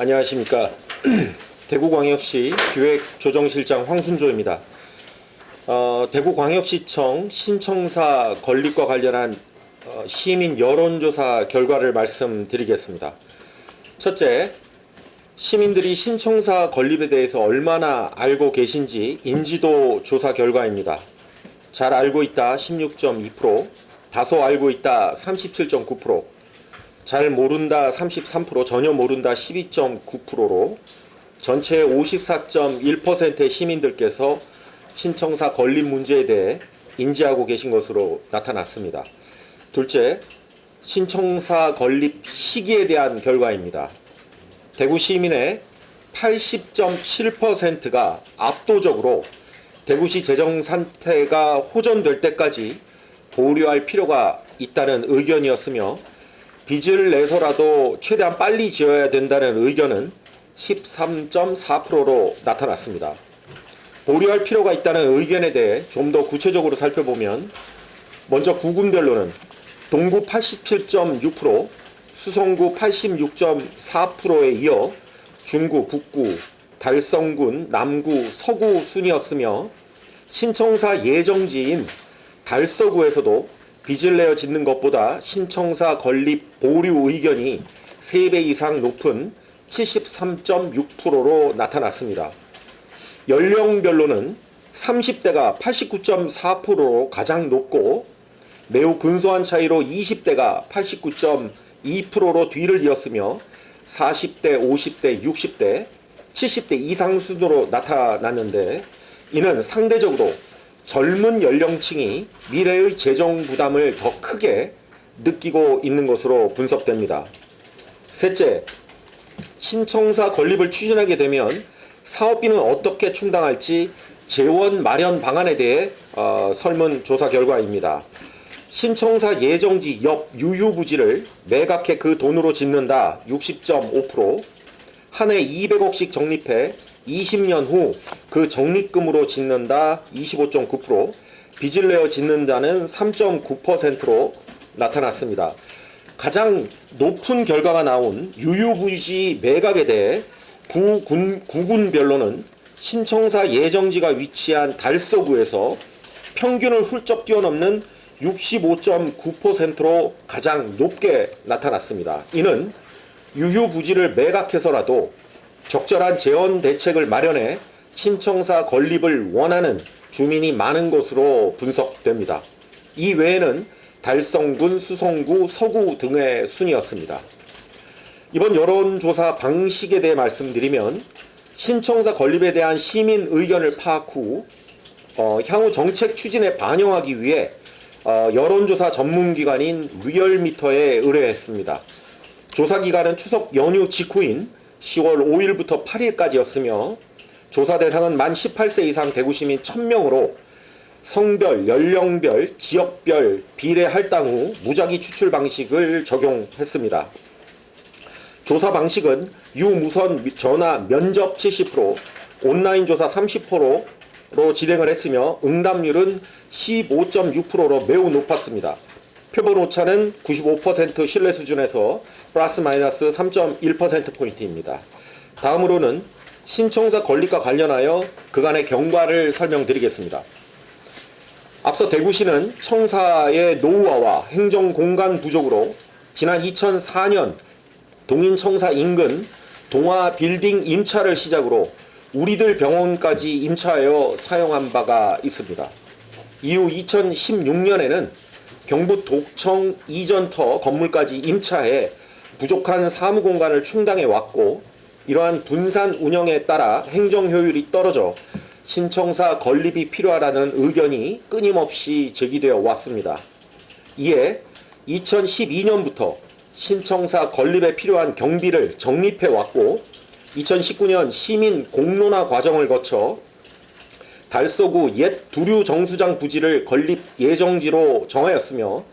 안녕하십니까. 대구광역시 기획조정실장 황순조입니다. 어, 대구광역시청 신청사 건립과 관련한 어, 시민 여론조사 결과를 말씀드리겠습니다. 첫째, 시민들이 신청사 건립에 대해서 얼마나 알고 계신지 인지도 조사 결과입니다. 잘 알고 있다 16.2%, 다소 알고 있다 37.9%, 잘 모른다 33%, 전혀 모른다 12.9%로 전체 54.1%의 시민들께서 신청사 건립 문제에 대해 인지하고 계신 것으로 나타났습니다. 둘째, 신청사 건립 시기에 대한 결과입니다. 대구 시민의 80.7%가 압도적으로 대구시 재정 상태가 호전될 때까지 보류할 필요가 있다는 의견이었으며 빚을 내서라도 최대한 빨리 지어야 된다는 의견은 13.4%로 나타났습니다. 보류할 필요가 있다는 의견에 대해 좀 더 구체적으로 살펴보면 먼저 구군별로는 동구 87.6%, 수성구 86.4%에 이어 중구, 북구, 달성군, 남구, 서구 순이었으며 신청사 예정지인 달서구에서도 빚을 내어 짓는 것보다 신청사 건립 보류 의견이 3배 이상 높은 73.6%로 나타났습니다. 연령별로는 30대가 89.4%로 가장 높고 매우 근소한 차이로 20대가 89.2%로 뒤를 이었으며 40대, 50대, 60대, 70대 이상 순으로 나타났는데 이는 상대적으로 젊은 연령층이 미래의 재정 부담을 더 크게 느끼고 있는 것으로 분석됩니다. 셋째, 신청사 건립을 추진하게 되면 사업비는 어떻게 충당할지 재원 마련 방안에 대해 어, 설문조사 결과입니다. 신청사 예정지 옆 유휴부지를 매각해 그 돈으로 짓는다 60.5%, 한 해 200억씩 적립해 20년 후 그 적립금으로 짓는다 25.9%, 빚을 내어 짓는다는 3.9%로 나타났습니다. 가장 높은 결과가 나온 유유부지 매각에 대해 구군, 구군별로는 신청사 예정지가 위치한 달서구에서 평균을 훌쩍 뛰어넘는 65.9%로 가장 높게 나타났습니다. 이는 유휴부지를 매각해서라도 적절한 재원 대책을 마련해 신청사 건립을 원하는 주민이 많은 것으로 분석됩니다. 이 외에는 달성군, 수성구, 서구 등의 순이었습니다. 이번 여론조사 방식에 대해 말씀드리면 신청사 건립에 대한 시민 의견을 파악 후 어, 향후 정책 추진에 반영하기 위해 어, 여론조사 전문기관인 리얼미터에 의뢰했습니다. 조사 기간은 추석 연휴 직후인 10월 5일부터 8일까지였으며 조사 대상은 만 18세 이상 대구 시민 1000명으로 성별, 연령별, 지역별 비례 할당 후 무작위 추출 방식을 적용했습니다. 조사 방식은 유무선 전화 면접 70%, 온라인 조사 30%로 진행을 했으며 응답률은 15.6%로 매우 높았습니다. 표본 오차는 95% 신뢰 수준에서 플러스 마이너스 3.1%포인트입니다. 다음으로는 신청사 건립과 관련하여 그간의 경과를 설명드리겠습니다. 앞서 대구시는 청사의 노후화와 행정 공간 부족으로 지난 2004년 동인청사 인근 동화 빌딩 임차를 시작으로 우리들 병원까지 임차하여 사용한 바가 있습니다. 이후 2016년에는 경북 독청 이전터 건물까지 임차해 부족한 사무 공간을 충당해 왔고 이러한 분산 운영에 따라 행정 효율이 떨어져 신청사 건립이 필요하다는 의견이 끊임없이 제기되어 왔습니다. 이에 2012년부터 신청사 건립에 필요한 경비를 적립해 왔고 2019년 시민 공론화 과정을 거쳐 달서구 옛 두류 정수장 부지를 건립 예정지로 정하였으며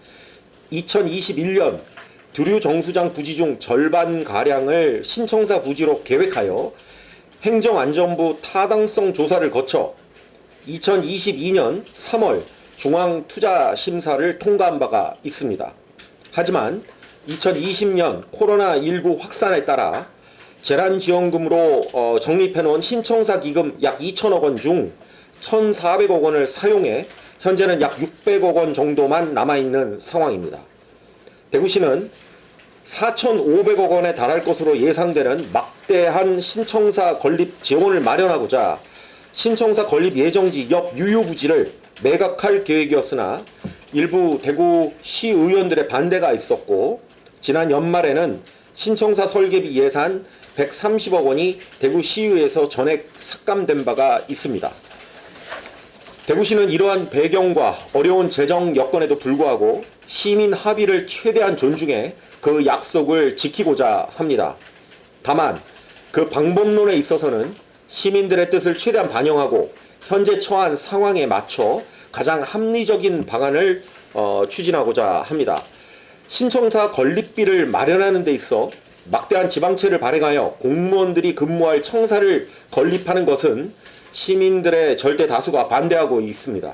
2021년 두류 정수장 부지 중 절반 가량을 신청사 부지로 계획하여 행정안전부 타당성 조사를 거쳐 2022년 3월 중앙투자심사를 통과한 바가 있습니다. 하지만 2020년 코로나19 확산에 따라 재난지원금으로 어, 적립해놓은 신청사 기금 약 2천억 원 중 1,400억 원을 사용해 현재는 약 600억 원 정도만 남아있는 상황입니다. 대구시는 4,500억 원에 달할 것으로 예상되는 막대한 신청사 건립 지원을 마련하고자 신청사 건립 예정지 옆 유유부지를 매각할 계획이었으나 일부 대구 시의원들의 반대가 있었고 지난 연말에는 신청사 설계비 예산 130억 원이 대구시의회에서 전액 삭감된 바가 있습니다. 대구시는 이러한 배경과 어려운 재정 여건에도 불구하고 시민 합의를 최대한 존중해 그 약속을 지키고자 합니다. 다만 그 방법론에 있어서는 시민들의 뜻을 최대한 반영하고 현재 처한 상황에 맞춰 가장 합리적인 방안을 어, 추진하고자 합니다. 신청사 건립비를 마련하는 데 있어 막대한 지방채를 발행하여 공무원들이 근무할 청사를 건립하는 것은 시민들의 절대 다수가 반대하고 있습니다.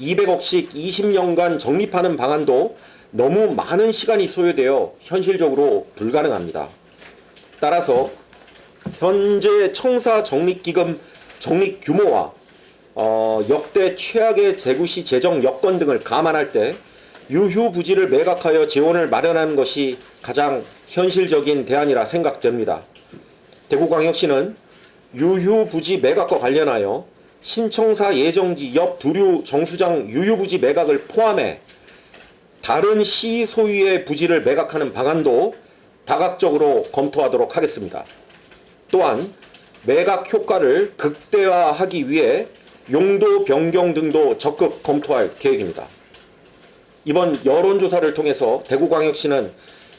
200억씩 20년간 적립하는 방안도 너무 많은 시간이 소요되어 현실적으로 불가능합니다. 따라서 현재 청사 적립기금 적립 규모와 어, 역대 최악의 대구시 재정 여건 등을 감안할 때 유휴 부지를 매각하여 재원을 마련하는 것이 가장 현실적인 대안이라 생각됩니다. 대구광역시는 유휴 부지 매각과 관련하여 신청사 예정지 옆 두류 정수장 유휴 부지 매각을 포함해 다른 시 소유의 부지를 매각하는 방안도 다각적으로 검토하도록 하겠습니다. 또한 매각 효과를 극대화하기 위해 용도 변경 등도 적극 검토할 계획입니다. 이번 여론조사를 통해서 대구광역시는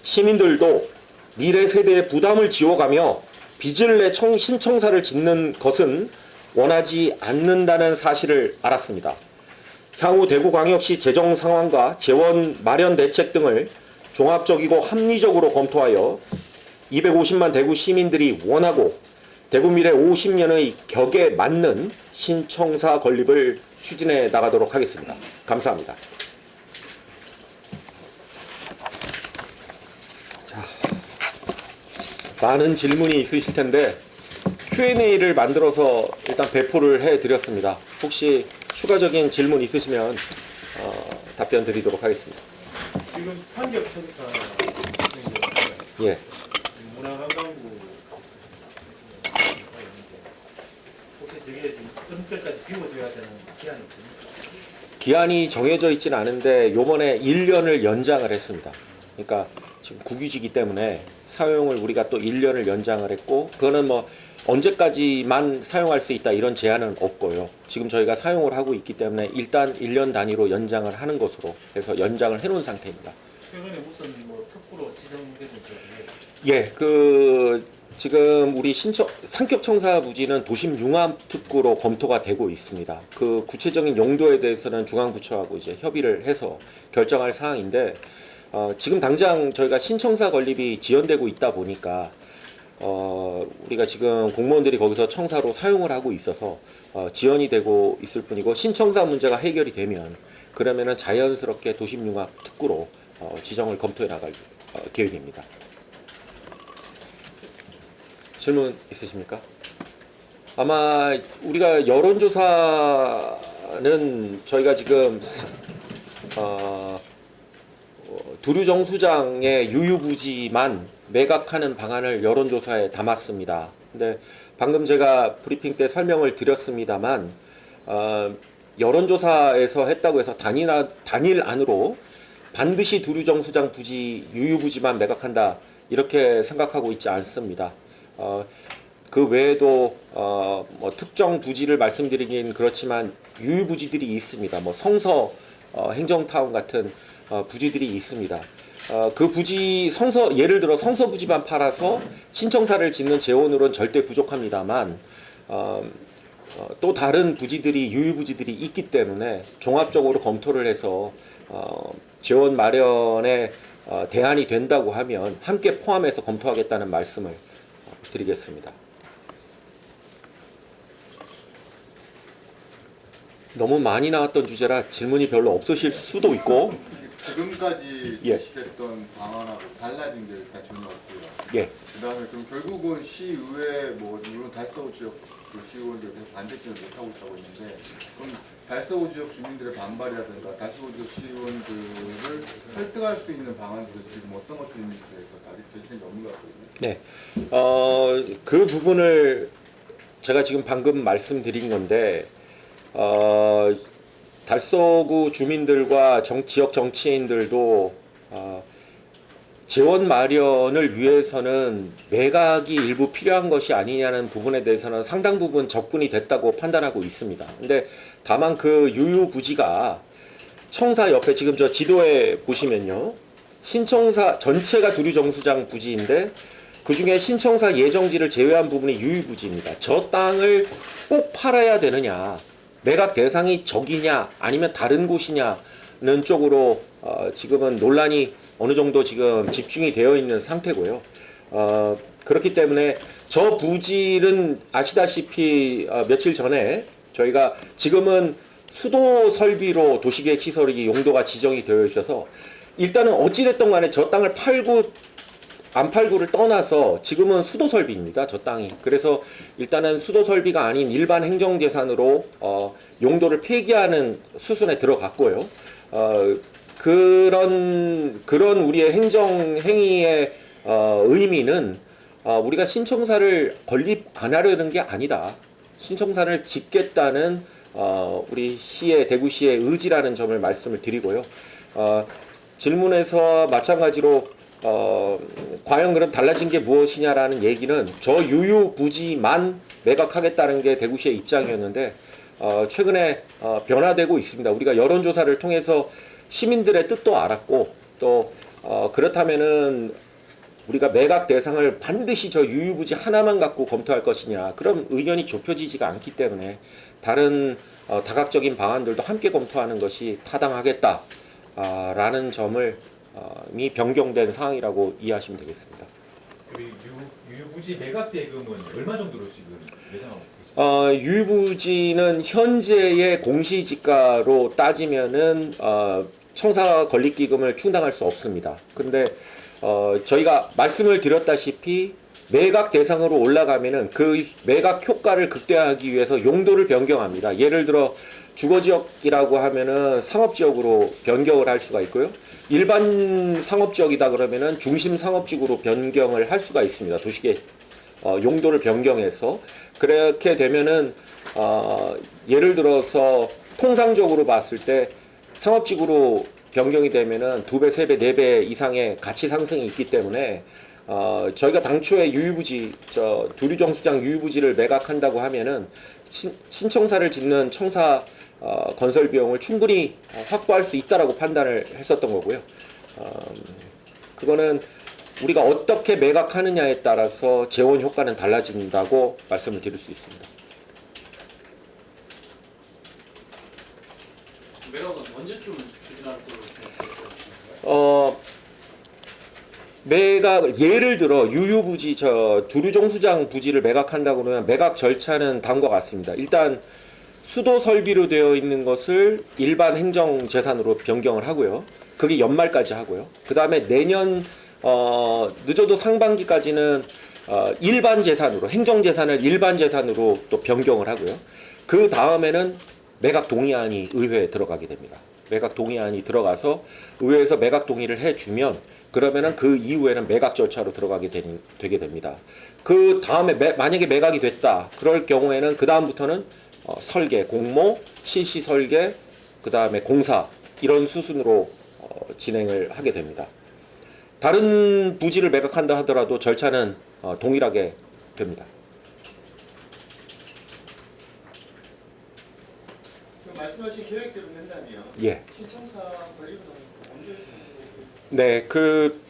시민들도 미래 세대의 부담을 지워가며 빚을 내 청, 신청사를 짓는 것은 원하지 않는다는 사실을 알았습니다. 향후 대구광역시 재정 상황과 재원 마련 대책 등을 종합적이고 합리적으로 검토하여 250만 대구 시민들이 원하고 대구 미래 50년의 격에 맞는 신청사 건립을 추진해 나가도록 하겠습니다. 감사합니다. 자, 많은 질문이 있으실 텐데 Q&A를 만들어서 일단 배포를 해 드렸습니다. 혹시 추가적인 질문 있으시면 어, 답변 드리도록 하겠습니다. 지금 삼겹청사 예. 문화관광부 혹시 저게 지금 언제까지 비워져야 되는 기한이 있습니까? 기한이 정해져 있지는 않은데 요번에 1년을 연장을 했습니다. 그러니까 지금 국유지기 때문에 사용을 우리가 또 1년을 연장을 했고 그거는 뭐 언제까지만 사용할 수 있다 이런 제한은 없고요. 지금 저희가 사용을 하고 있기 때문에 일단 1년 단위로 연장을 하는 것으로 해서 연장을 해 놓은 상태입니다. 최근에 무슨 뭐 특구로 지정되는 지역이 예, 그 지금 우리 신청 상격 청사 부지는 도심 융합 특구로 검토가 되고 있습니다. 그 구체적인 용도에 대해서는 중앙부처하고 이제 협의를 해서 결정할 사항인데 어, 지금 당장 저희가 신청사 건립이 지연되고 있다 보니까 어, 우리가 지금 공무원들이 거기서 청사로 사용을 하고 있어서 어, 지연이 되고 있을 뿐이고 신청사 문제가 해결이 되면 그러면은 자연스럽게 도심 융합 특구로 어, 지정을 검토해 나갈 어, 계획입니다. 질문 있으십니까? 아마 우리가 여론조사는 저희가 지금 어, 두류정 수장의 유유부지만 매각하는 방안을 여론조사에 담았습니다. 근데 방금 제가 브리핑 때 설명을 드렸습니다만 어, 여론조사에서 했다고 해서 단일, 단일 안으로 반드시 두류정 수장 부지 유유부지만 매각한다 이렇게 생각하고 있지 않습니다. 어, 그 외에도 어, 뭐 특정 부지를 말씀드리긴 그렇지만 유유부지들이 있습니다. 뭐 성서 어, 행정타운 같은 어, 부지들이 있습니다. 어, 그 부지 성서 예를 들어 성서 부지만 팔아서 신청사를 짓는 재원으로는 절대 부족합니다만 어, 어, 또 다른 부지들이 유유부지들이 있기 때문에 종합적으로 검토를 해서 어, 재원 마련에 어, 대안이 된다고 하면 함께 포함해서 검토하겠다는 말씀을 어, 드리겠습니다. 너무 많이 나왔던 주제라 질문이 별로 없으실 수도 있고 지금까지 예. 제시됐던 방안하고 달라진 게 일단 전혀 없고요. 예. 그 그다음에 그럼 결국은 시의회 뭐 물론 달서구 지역 그 시의원들 계속 반대 지을 못하고 있다고 있는데 그럼 달서구 지역 주민들의 반발이라든가 달서구 지역 시의원들을 설득할 수 있는 방안들은 지금 어떤 것들이 있는지 대해서 아직 제시된 게 없는 것 같거든요. 네. 어, 그 부분을 제가 지금 방금 말씀드린 건데, 어, 달서구 주민들과 정, 지역 정치인들도 어, 재원 마련을 위해서는 매각이 일부 필요한 것이 아니냐는 부분에 대해서는 상당 부분 접근이 됐다고 판단하고 있습니다. 근데 다만 그 유유부지가 청사 옆에 지금 저 지도에 보시면요. 신청사 전체가 두류정수장 부지인데 그 중에 신청사 예정지를 제외한 부분이 유유부지입니다. 저 땅을 꼭 팔아야 되느냐, 매각 대상이 저기냐, 아니면 다른 곳이냐는 쪽으로 어, 지금은 논란이 어느 정도 지금 집중이 되어 있는 상태고요. 어, 그렇기 때문에 저 부지는 아시다시피 어, 며칠 전에 저희가 지금은 수도 설비로 도시계획 시설이 용도가 지정이 되어 있어서 일단은 어찌됐든 간에 저 땅을 팔고 안 팔고를 떠나서 지금은 수도 설비입니다. 저 땅이. 그래서 일단은 수도 설비가 아닌 일반 행정 재산으로 어, 용도를 폐기하는 수순에 들어갔고요. 어, 그런 그런 우리의 행정 행위의 어, 의미는 어, 우리가 신청사를 건립 안 하려는 게 아니다. 신청사를 짓겠다는 어, 우리 시의 대구시의 의지라는 점을 말씀을 드리고요. 어, 질문에서 마찬가지로 어, 과연 그럼 달라진 게 무엇이냐라는 얘기는 저 유유부지만 매각하겠다는 게 대구시의 입장이었는데 어, 최근에 어, 변화되고 있습니다. 우리가 여론조사를 통해서 시민들의 뜻도 알았고 또 어, 그렇다면은 우리가 매각 대상을 반드시 저 유유부지 하나만 갖고 검토할 것이냐 그런 의견이 좁혀지지가 않기 때문에 다른 어, 다각적인 방안들도 함께 검토하는 것이 타당하겠다라는 점을 어, 이 변경된 상황이라고 이해하시면 되겠습니다. 그리고 유, 유부지 매각 대금은 얼마 정도로 지금 예상하고 계십니까? 어, 유부지는 현재의 공시지가로 따지면은 어, 청사 건립기금을 충당할 수 없습니다. 근데 어, 저희가 말씀을 드렸다시피 매각 대상으로 올라가면은 그 매각 효과를 극대화하기 위해서 용도를 변경합니다. 예를 들어 주거지역이라고 하면은 상업지역으로 변경을 할 수가 있고요. 일반 상업지역이다 그러면은 중심 상업지구로 변경을 할 수가 있습니다. 도시계 어, 용도를 변경해서 그렇게 되면은 어, 예를 들어서 통상적으로 봤을 때 상업지구로 변경이 되면은 두 배, 세 배, 네 배 이상의 가치 상승이 있기 때문에 어, 저희가 당초에 유유부지 저 두류정수장 유유부지를 매각한다고 하면은 신, 신청사를 짓는 청사 어, 건설 비용을 충분히 어, 확보할 수 있다라고 판단을 했었던 거고요. 어, 그거는 우리가 어떻게 매각하느냐에 따라서 재원 효과는 달라진다고 말씀을 드릴 수 있습니다. 매각은 언제쯤 추진할 걸로? 어 매각 예를 들어 유유부지 저 두류 정수장 부지를 매각한다고 그러면 매각 절차는 다음과 같습니다. 일단 수도 설비로 되어 있는 것을 일반 행정 재산으로 변경을 하고요. 그게 연말까지 하고요. 그 다음에 내년 어 늦어도 상반기까지는 어 일반 재산으로 행정 재산을 일반 재산으로 또 변경을 하고요. 그 다음에는 매각 동의안이 의회에 들어가게 됩니다. 매각 동의안이 들어가서 의회에서 매각 동의를 해주면 그러면은 그 이후에는 매각 절차로 들어가게 되는, 되게 됩니다. 그 다음에 매- 만약에 매각이 됐다. 그럴 경우에는 그 다음부터는 어, 설계, 공모, 실시 설계, 그 다음에 공사 이런 수순으로 어, 진행을 하게 됩니다. 다른 부지를 매각한다 하더라도 절차는 어, 동일하게 됩니다. 그럼 말씀하신 계획대로 된다면 예. 신청사 언제 네, 그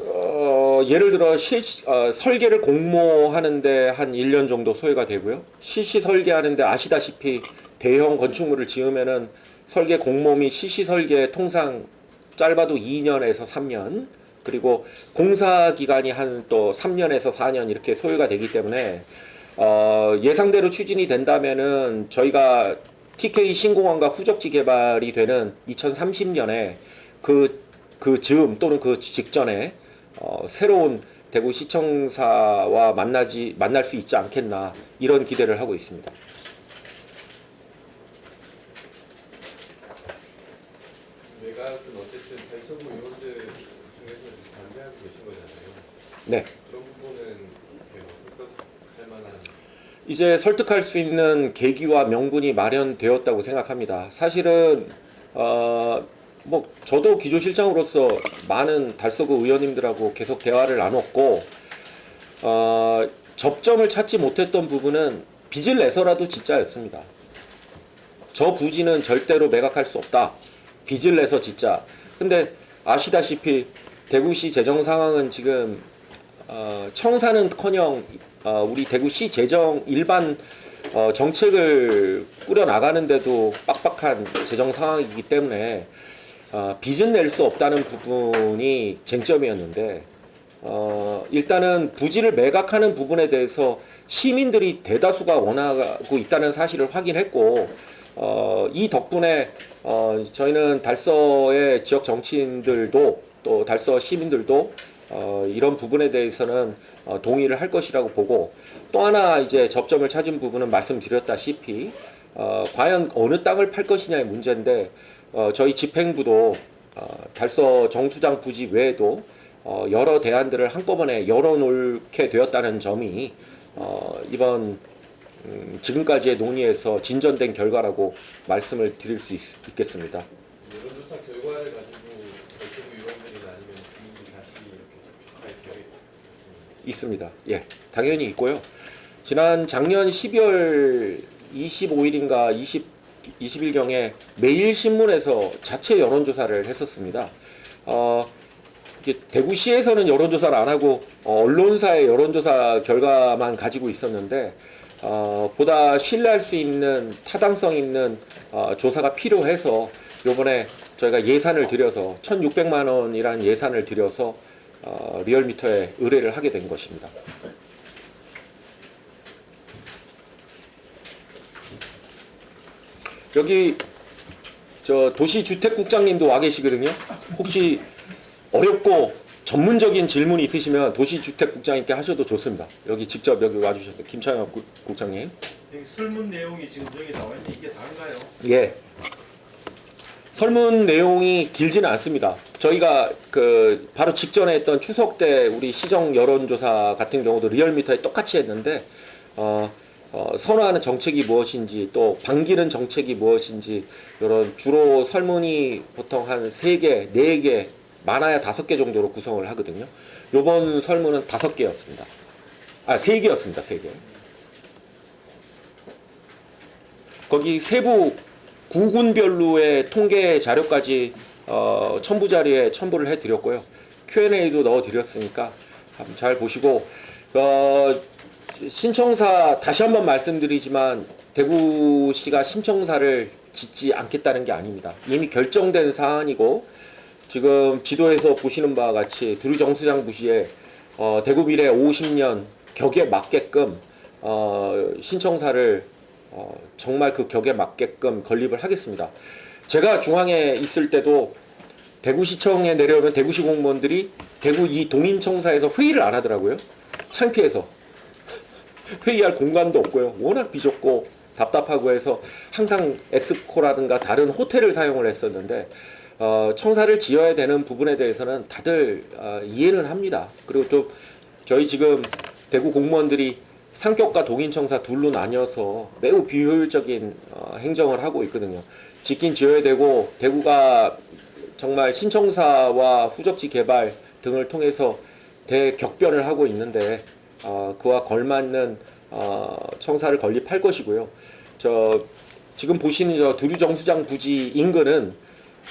어, 예를 들어 실 어, 설계를 공모하는데 한 1년 정도 소요가 되고요. 실시 설계하는데 아시다시피 대형 건축물을 지으면은 설계 공모 및 실시 설계 통상 짧아도 2년에서 3년 그리고 공사 기간이 한 또 3년에서 4년 이렇게 소요가 되기 때문에 어, 예상대로 추진이 된다면은 저희가 TK 신공항과 후적지 개발이 되는 2030년에 그, 그 즈음 또는 그 직전에 어, 새로운 대구 시청사와 만나지 만날 수 있지 않겠나 이런 기대를 하고 있습니다. 내각은 어쨌든 달서구 의원들 중에서 반대하고 계신 거잖아요. 네. 그런 부분은 뭐 설득할 만한 이제 설득할 수 있는 계기와 명분이 마련되었다고 생각합니다. 사실은 어, 뭐 저도 기조실장으로서 많은 달서구 의원님들하고 계속 대화를 나눴고 어, 접점을 찾지 못했던 부분은 빚을 내서라도 진짜였습니다. 저 부지는 절대로 매각할 수 없다. 빚을 내서 진짜. 근데 아시다시피 대구시 재정 상황은 지금 어, 청사는커녕 어, 우리 대구시 재정 일반 어, 정책을 꾸려 나가는데도 빡빡한 재정 상황이기 때문에 어, 빚은 낼 수 없다는 부분이 쟁점이었는데 어, 일단은 부지를 매각하는 부분에 대해서 시민들이 대다수가 원하고 있다는 사실을 확인했고 어, 이 덕분에 어, 저희는 달서의 지역 정치인들도 또 달서 시민들도 어, 이런 부분에 대해서는 어, 동의를 할 것이라고 보고 또 하나 이제 접점을 찾은 부분은 말씀드렸다시피 어, 과연 어느 땅을 팔 것이냐의 문제인데 어, 저희 집행부도 어, 달서 정수장 부지 외에도 어, 여러 대안들을 한꺼번에 열어놓게 되었다는 점이 어, 이번 음, 지금까지의 논의에서 진전된 결과라고 말씀을 드릴 수 있, 있겠습니다. 여론조사 결과를 가지고 달서구 의원들이나 아니면 주민들이 다시 이렇게 접촉할 계획이 있습니다. 있습니다. 예, 당연히 있고요. 지난 작년 12월 25일인가 20, 20일경에 매일 신문에서 자체 여론조사를 했었습니다. 어, 대구시에서는 여론조사를 안 하고 어, 언론사의 여론조사 결과만 가지고 있었는데 어, 보다 신뢰할 수 있는 타당성 있는 어, 조사가 필요해서 요번에 저희가 예산을 들여서 1,600만 원이라는 예산을 들여서 어, 리얼미터에 의뢰를 하게 된 것입니다. 여기 저 도시주택국장님도 와 계시거든요. 혹시 어렵고 전문적인 질문이 있으시면 도시주택국장님께 하셔도 좋습니다. 여기 직접 여기 와주셔서 김창엽 국- 국장님. 여기 설문 내용이 지금 여기 나와 있는데 이게 다인가요? 예. 설문 내용이 길지는 않습니다. 저희가 그 바로 직전에 했던 추석 때 우리 시정 여론조사 같은 경우도 리얼미터에 똑같이 했는데 어, 어, 선호하는 정책이 무엇인지 또 반기는 정책이 무엇인지 이런 주로 설문이 보통 한 세 개, 네 개, 많아야 다섯 개 정도로 구성을 하거든요. 요번 설문은 다섯 개였습니다. 아, 세 개였습니다. 세 개. 거기 세부 구군별로의 통계 자료까지 어, 첨부 자료에 첨부를 해 드렸고요. Q&A도 넣어 드렸으니까 한번 잘 보시고 어, 신청사 다시 한번 말씀드리지만 대구시가 신청사를 짓지 않겠다는 게 아닙니다. 이미 결정된 사안이고 지금 지도에서 보시는 바와 같이 두류정수장 부시에 어, 대구 미래 50년 격에 맞게끔 어, 신청사를 어, 정말 그 격에 맞게끔 건립을 하겠습니다. 제가 중앙에 있을 때도 대구시청에 내려오면 대구시 공무원들이 대구 이 동인청사에서 회의를 안 하더라고요. 창피해서 회의할 공간도 없고요. 워낙 비좁고 답답하고 해서 항상 엑스코라든가 다른 호텔을 사용을 했었는데 어, 청사를 지어야 되는 부분에 대해서는 다들 어, 이해는 합니다. 그리고 또 저희 지금 대구 공무원들이 상격과 동인청사 둘로 나뉘어서 매우 비효율적인 어, 행정을 하고 있거든요. 짓긴 지어야 되고 대구가 정말 신청사와 후적지 개발 등을 통해서 대격변을 하고 있는데 어, 그와 걸맞는 어, 청사를 건립할 것이고요. 저 지금 보시는 저 두류 정수장 부지 인근은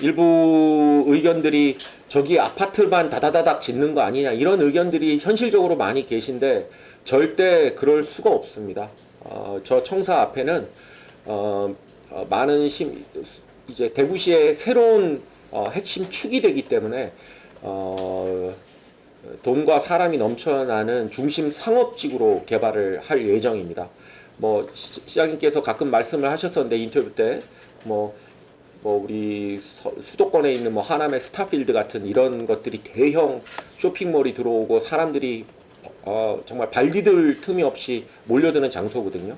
일부 의견들이 저기 아파트만 다다다닥 짓는 거 아니냐 이런 의견들이 현실적으로 많이 계신데 절대 그럴 수가 없습니다. 어, 저 청사 앞에는 어, 어, 많은 심 이제 대구시의 새로운 어, 핵심 축이 되기 때문에 어, 돈과 사람이 넘쳐나는 중심 상업지구로 개발을 할 예정입니다. 뭐 시- 시장님께서 가끔 말씀을 하셨었는데 인터뷰 때뭐 뭐 우리 서- 수도권에 있는 뭐 하남의 스타필드 같은 이런 것들이 대형 쇼핑몰이 들어오고 사람들이 어, 정말 발 디딜 틈이 없이 몰려드는 장소거든요.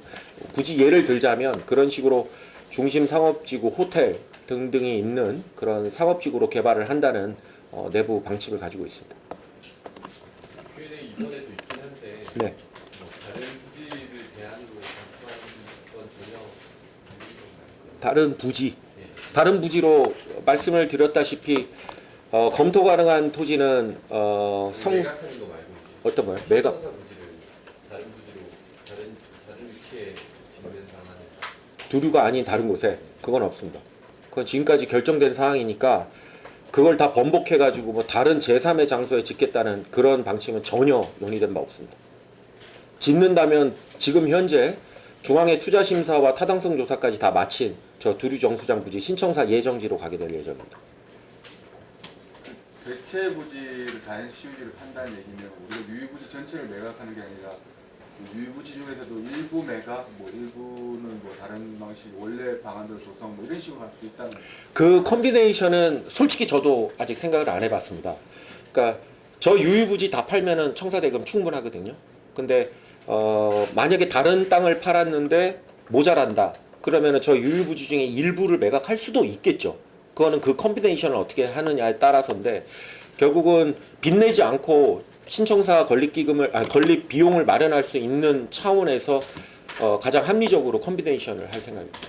굳이 예를 들자면 그런 식으로 중심 상업지구, 호텔 등등이 있는 그런 상업지구로 개발을 한다는 어, 내부 방침을 가지고 있습니다. 이번에도 있긴 한데 네. 뭐 다른 부지를 대안으로 검토하는 건 전혀 없는 건가요? 다른 부지, 예. 다른 부지로 말씀을 드렸다시피 어, 검토 가능한 토지는 어, 성 매각하는 거 말고 어떤 거요? 매각 부지를 다른 부지로 다른 다른 위치에 짓는 상황은 두류가 아닌 다른 곳에 그건 없습니다. 그건 지금까지 결정된 사항이니까 그걸 다 번복해 가지고 뭐 다른 제3의 장소에 짓겠다는 그런 방침은 전혀 논의된 바 없습니다. 짓는다면 지금 현재 중앙의 투자 심사와 타당성 조사까지 다 마친 저 두류 정수장 부지 신청사 예정지로 가게 될 예정입니다. 대체 부지를 다른 시우지를 판다는 얘기는 우리가 유유부지 전체를 매각하는 게 아니라 그 유유부지 중에서도 일부 매각, 뭐 일부는 뭐 다른 방식 원래 방안대로 조성 뭐 이런 식으로 할 수 있다는. 그 컨비네이션은 솔직히 저도 아직 생각을 안 해봤습니다. 그러니까 저 유유부지 다 팔면은 청사대금 충분하거든요. 근데 어, 만약에 다른 땅을 팔았는데 모자란다. 그러면은 저 유유부지 중에 일부를 매각할 수도 있겠죠. 그거는 그 컨비네이션을 어떻게 하느냐에 따라서인데 결국은 빚내지 않고 신청사 건립 기금을 아 건립 비용을 마련할 수 있는 차원에서 어, 가장 합리적으로 컨비네이션을 할 생각입니다.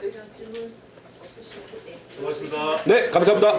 더 이상 질문 없으시면 그때 수고하셨습니다. 네, 감사합니다.